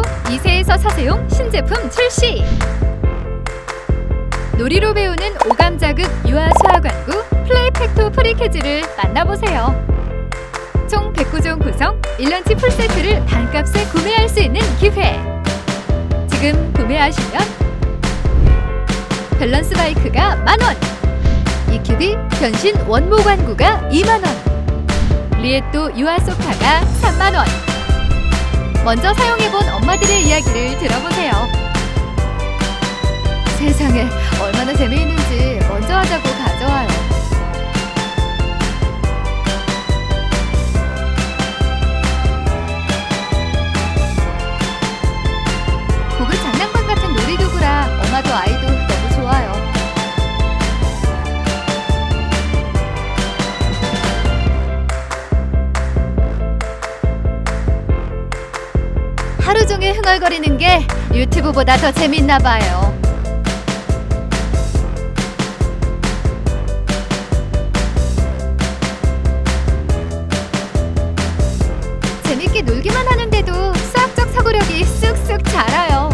플레이팩토 2세에서 4세용 신제품 출시! 놀이로 배우는 오감 자극 유아 수학완구 플레이팩토 프리키즈를 만나보세요. 총 109종 구성 1년치 풀세트를 반값에 구매할 수 있는 기회! 지금 구매하시면 밸런스 바이크가 만원! EQB 변신 원목 완구가 2만원! 리에또 유아 소파가 3만원! 먼저 사용해본 엄마들의 이야기를 들어보세요. 하루 종일 흥얼거리는 게 유튜브보다 더 재밌나 봐요. 재밌게 놀기만 하는데도 수학적 사고력이 쑥쑥 자라요.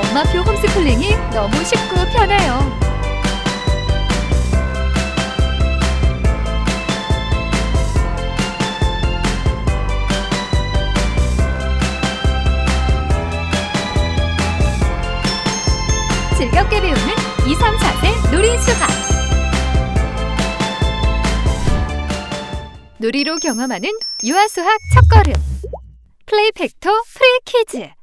엄마표 홈스쿨링이 너무 쉽고 편해요. 즐겁게 배우는 2, 3, 4세 놀이 수학. 놀이로 경험하는 유아 수학 첫걸음. 플레이 팩토 프리키즈.